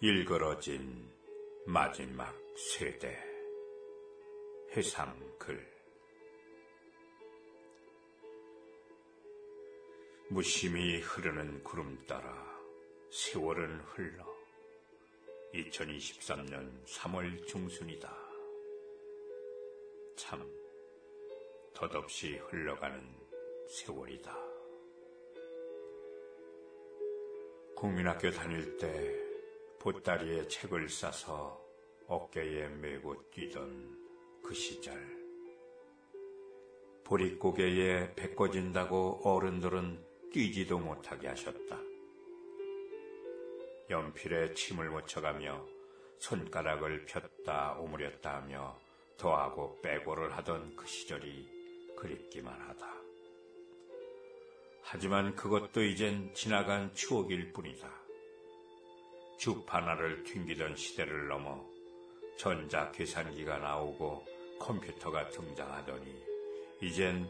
일그러진 마지막 세대 해상글 무심히 흐르는 구름 따라 세월은 흘러 2023년 3월 중순이다. 참 덧없이 흘러가는 세월이다. 국민학교 다닐 때 보따리에 책을 싸서 어깨에 메고 뛰던 그 시절. 보릿고개에 배꺼진다고 어른들은 뛰지도 못하게 하셨다. 연필에 침을 묻혀가며 손가락을 폈다 오므렸다 하며 더하고 빼고를 하던 그 시절이 그립기만 하다. 하지만 그것도 이젠 지나간 추억일 뿐이다. 주파나를 튕기던 시대를 넘어 전자 계산기가 나오고 컴퓨터가 등장하더니 이젠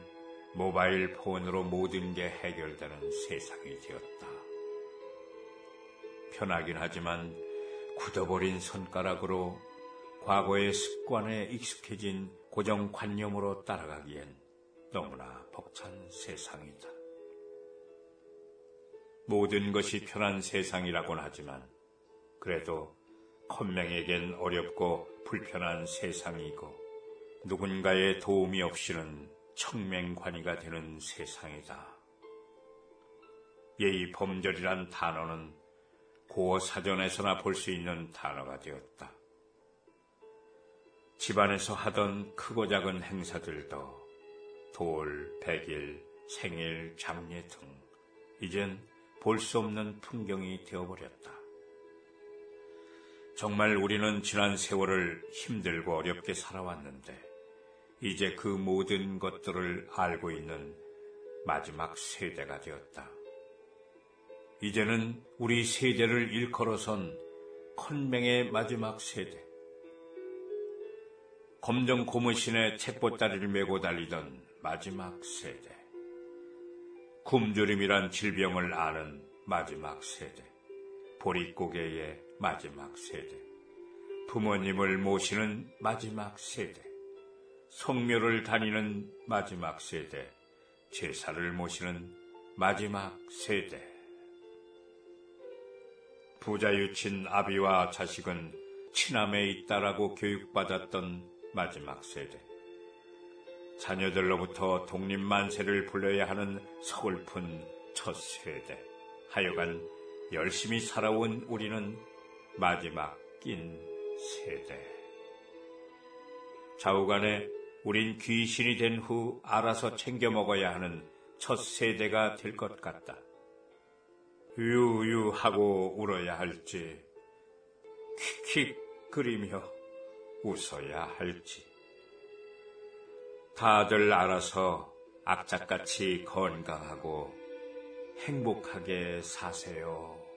모바일 폰으로 모든 게 해결되는 세상이 되었다. 편하긴 하지만 굳어버린 손가락으로 과거의 습관에 익숙해진 고정관념으로 따라가기엔 너무나 벅찬 세상이다. 모든 것이 편한 세상이라곤 하지만 그래도 컴맹에겐 어렵고 불편한 세상이고 누군가의 도움이 없이는 청맹관이가 되는 세상이다. 예의 범절이란 단어는 고어 사전에서나 볼 수 있는 단어가 되었다. 집안에서 하던 크고 작은 행사들도 돌, 백일, 생일, 장례 등 이젠 볼 수 없는 풍경이 되어버렸다. 정말 우리는 지난 세월을 힘들고 어렵게 살아왔는데 이제 그 모든 것들을 알고 있는 마지막 세대가 되었다. 이제는 우리 세대를 일컬어선 컨맹의 마지막 세대. 검정 고무신에 책보따리를 메고 달리던 마지막 세대. 굶주림이란 질병을 아는 마지막 세대. 보릿고개의 마지막 세대. 부모님을 모시는 마지막 세대. 성묘를 다니는 마지막 세대. 제사를 모시는 마지막 세대. 부자유친 아비와 자식은 친함에 있다라고 교육받았던 마지막 세대. 자녀들로부터 독립만세를 불러야 하는 서글픈 첫 세대. 하여간 열심히 살아온 우리는 마지막 낀 세대. 좌우간에 우린 귀신이 된 후 알아서 챙겨 먹어야 하는 첫 세대가 될 것 같다. 유유 하고 울어야 할지, 킥킥 그리며 웃어야 할지. 다들 알아서 악착같이 건강하고 행복하게 사세요.